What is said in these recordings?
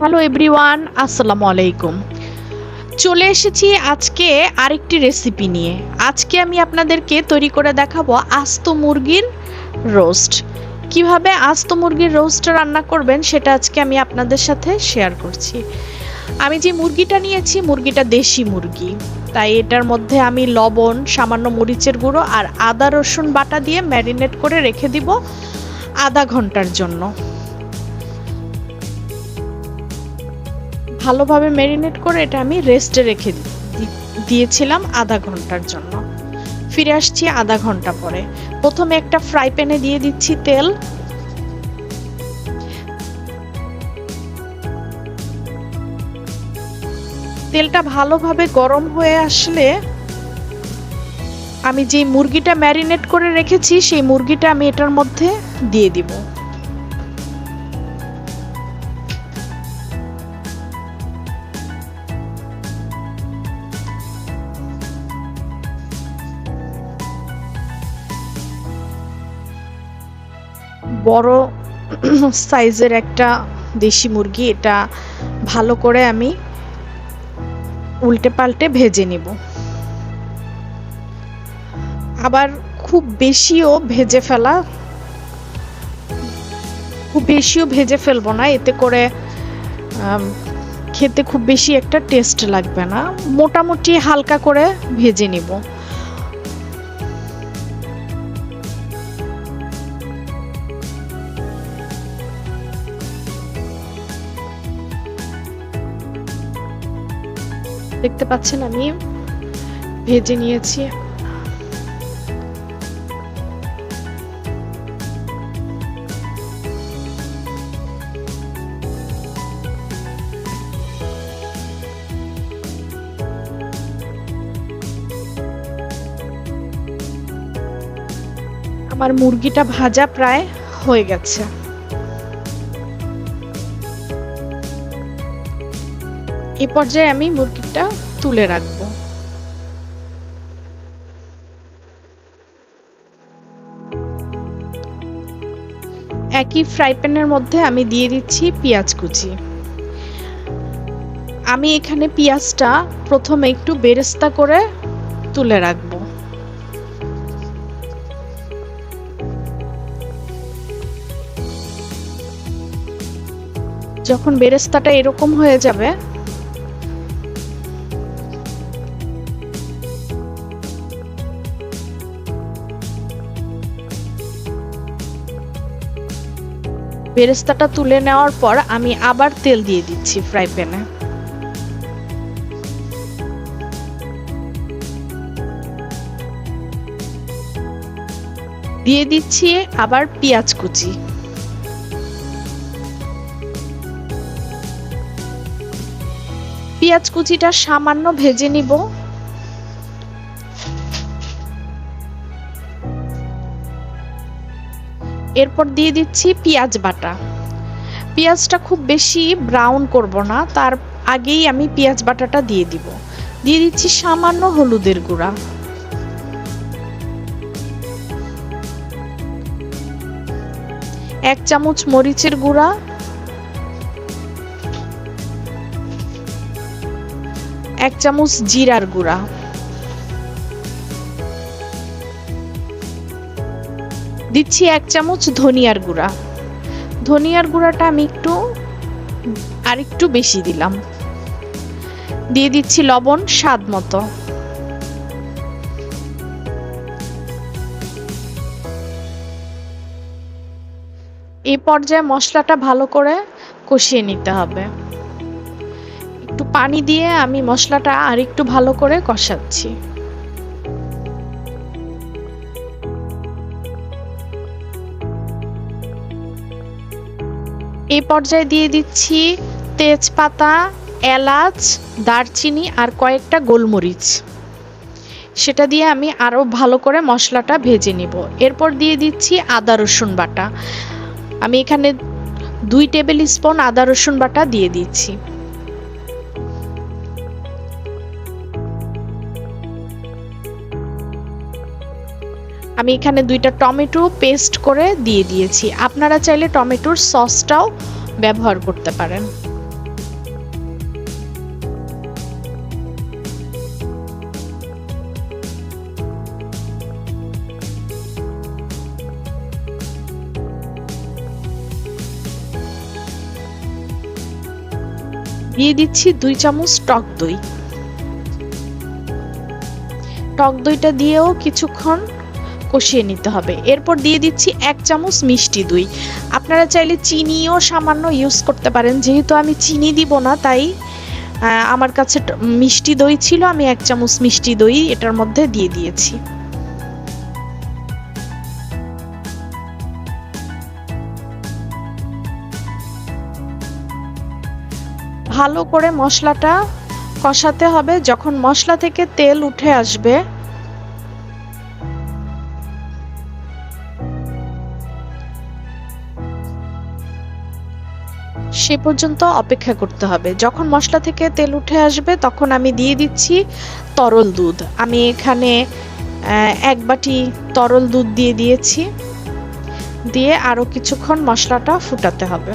Hello everyone আসসালামু আলাইকুম চলে এসেছি আজকে আরেকটি রেসিপি নিয়ে। আজকে আমি আপনাদেরকে তৈরি করে দেখাবো আস্ত মুরগির রোস্ট কীভাবে আস্ত মুরগির রোস্ট রান্না করবেন সেটা আজকে আমি আপনাদের সাথে শেয়ার করছি। আমি যে মুরগিটা নিয়েছি, মুরগিটা দেশি মুরগি। তাই এটার মধ্যে আমি লবণ, সামান্য মরিচের গুঁড়ো আর আদা রসুন বাটা দিয়ে ম্যারিনেট করে রেখে দিব আধা ঘণ্টার জন্য। ভালোভাবে ম্যারিনেট করে এটা আমি রেস্টে রেখে দিয়েছিলাম আধা ঘণ্টার জন্য। ফিরে আসছি আধা ঘণ্টা পরে। প্রথমে একটা ফ্রাই প্যানে দিয়ে দিচ্ছি তেল। তেলটা ভালোভাবে গরম হয়ে আসলে আমি যে মুরগিটা ম্যারিনেট করে রেখেছি, সেই মুরগিটা আমি এটার মধ্যে দিয়ে দিব। বড় সাইজের একটা দেশি মুরগি, এটা ভালো করে আমি উল্টে পাল্টে ভেজে নিব। আবার খুব বেশিও ভেজে ফেলা, খুব বেশিও ভেজে ফেলব না, এতে করে খেতে খুব বেশি একটা টেস্ট লাগবে না। মোটামুটি হালকা করে ভেজে নিব। দেখতে পাচ্ছেন আমি। ভেজে নিয়েছি। আমার মুরগিটা ভাজা প্রায় হয়ে গেছে। এই পর্যায়ে আমি মুরগিটা তুলে রাখব। একই ফ্রাই প্যানের মধ্যে আমি দিয়ে দিচ্ছি পেঁয়াজ কুচি। আমি এখানে পেঁয়াজটা প্রথমে একটু বেরেস্তা করে তুলে রাখব। যখন বেরেস্তাটা এরকম হয়ে যাবে বেরেস্তাটা তুলে নেওয়ার পর আমি আবার তেল দিয়ে দিচ্ছি ফ্রাই প্যানে। দিয়ে দিচ্ছি আবার পেঁয়াজ কুচি। পেঁয়াজ কুচিটা সামান্য ভেজে নিব। এরপর দিয়ে দিচ্ছি পেঁয়াজ বাটা। পেঁয়াজটা খুব বেশি ব্রাউন করব না, তার আগেই আমি পেঁয়াজ বাটাটা দিয়ে দিব। দিয়ে দিচ্ছি সামান্য হলুদের গুঁড়া। এক চামচ মরিচের গুঁড়া। এক চামচ জিরার গুঁড়া। দিচ্ছি এক চামচ ধনিয়ার গুঁড়া। ধনিয়ার গুঁড়াটা আমি একটু আর একটু বেশি দিলাম। দিয়ে দিচ্ছি লবণ স্বাদ মতো। এই পর্যায়ে মশলাটা ভালো করে কষিয়ে নিতে হবে। একটু পানি দিয়ে আমি মশলাটা আর একটু ভালো করে কষাচ্ছি। এই পর্যায়ে দিয়ে দিচ্ছি তেজপাতা, এলাচ, দারচিনি আর কয়েকটা গোলমরিচ। সেটা দিয়ে আমি আরও ভালো করে মশলাটা ভেজে নিব। এরপর দিয়ে দিচ্ছি আদা, রসুন বাটা। আমি এখানে দুই টেবিল স্পুন আদা, রসুন বাটা দিয়ে দিচ্ছি। আমি এখানে দুইটা টমেটো পেস্ট করে দিয়ে দিয়েছি। আপনারা চাইলে টমেটোর সসটাও ব্যবহার করতে পারেন। দিয়ে দিচ্ছি দুই চামচ টক দই। টক দইটা দিয়েও কিছুক্ষণ কষিয়ে নিতে হবে। এরপর দিয়ে দিচ্ছি এক চামচ মিষ্টি দই। আপনারা চাইলে চিনিও সামান্য ইউজ করতে পারেন। যেহেতু আমি চিনি দিব না, তাই আমার কাছে মিষ্টি দই ছিল, আমি এক চামচ মিষ্টি দই এটার মধ্যে দিয়ে দিয়েছি। ভালো করে মশলাটা কষাতে হবে। যখন মশলা থেকে তেল উঠে আসবে সে পর্যন্ত অপেক্ষা করতে হবে। যখন মশলা থেকে তেল উঠে আসবে, তখন আমি দিয়ে দিচ্ছি তরল দুধ। আমি এখানে এক বাটি তরল দুধ দিয়ে দিয়েছি। দিয়ে আরও কিছুক্ষণ মশলাটা ফুটাতে হবে।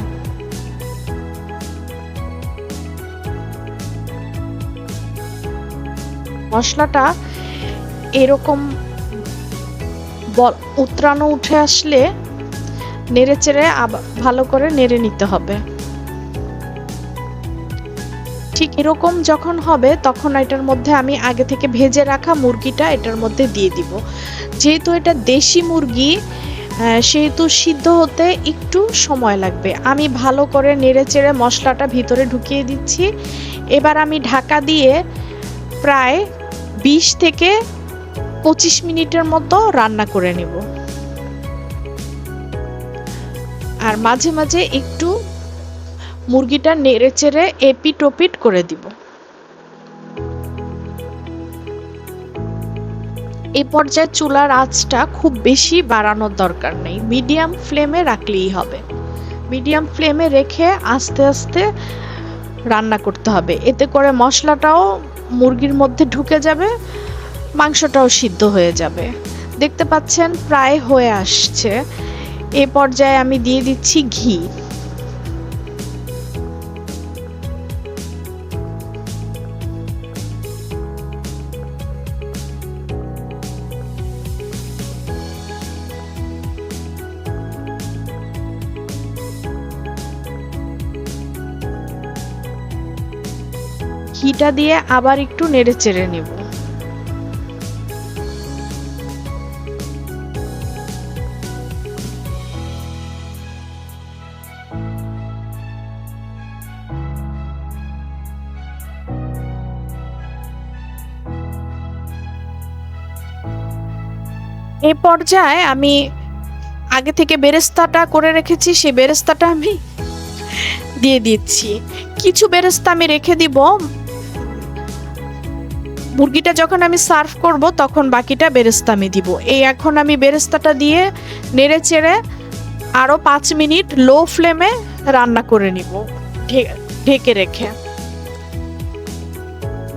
মশলাটা এরকম উতরানো উঠে আসলে নেড়ে চেড়ে ভালো করে নেড়ে নিতে হবে। ঠিক এরকম যখন হবে, তখন এটার মধ্যে আমি আগে থেকে ভেজে রাখা মুরগিটা এটার মধ্যে দিয়ে দিব। যেহেতু এটা দেশি মুরগি সেহেতু সিদ্ধ হতে একটু সময় লাগবে। আমি ভালো করে নেড়ে চেড়ে মশলাটা ভিতরে ঢুকিয়ে দিচ্ছি। এবার আমি ঢাকা দিয়ে প্রায় বিশ থেকে পঁচিশ মিনিটের মতো রান্না করে নেব। আর মাঝে মাঝে একটু মুরগিটা নেড়ে চেড়ে এপিট করে দিব। এই পর্যায়ে চুলার আঁচটা খুব বেশি বাড়ানোর দরকার নেই। মিডিয়াম ফ্লেমে রাখলেই হবে। মিডিয়াম ফ্লেমে রেখে আস্তে আস্তে রান্না করতে হবে। এতে করে মশলাটাও মুরগির মধ্যে ঢুকে যাবে, মাংসটাও সিদ্ধ হয়ে যাবে। দেখতে পাচ্ছেন, প্রায় হয়ে আসছে। এ পর্যায়ে আমি দিয়ে দিচ্ছি ঘি। ঘিটা দিয়ে আবার একটু নেড়ে চেড়ে নেব। এই পর্যায়ে আমি আগে থেকে বেরেস্তাটা করে রেখেছি সেই বেরেস্তাটা আমি দিয়ে দিচ্ছি। কিছু বেরেস্তা আমি রেখে দিব। মুরগিটা যখন আমি সার্ভ করব, তখন বাকিটা বেরেস্তা আমি দিব। এই এখন আমি বেরেস্তাটা দিয়ে নেড়ে চেড়ে আরও পাঁচ মিনিট লো ফ্লেমে রান্না করে নিব। ঢেকে রেখে।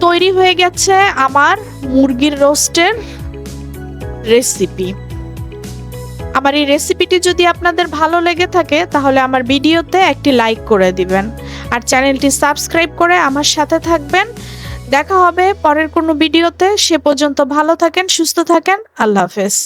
তৈরি হয়ে গেছে আমার মুরগির রোস্টের রেসিপি। আমার এই রেসিপিটি যদি আপনাদের ভালো লেগে থাকে, তাহলে আমার ভিডিওতে একটি লাইক করে দিবেন। আর চ্যানেলটি সাবস্ক্রাইব করে আমার সাথে থাকবেন। দেখা হবে পরের কোনো ভিডিওতে। সে পর্যন্ত ভালো থাকেন সুস্থ থাকেন। আল্লাহ হাফেজ।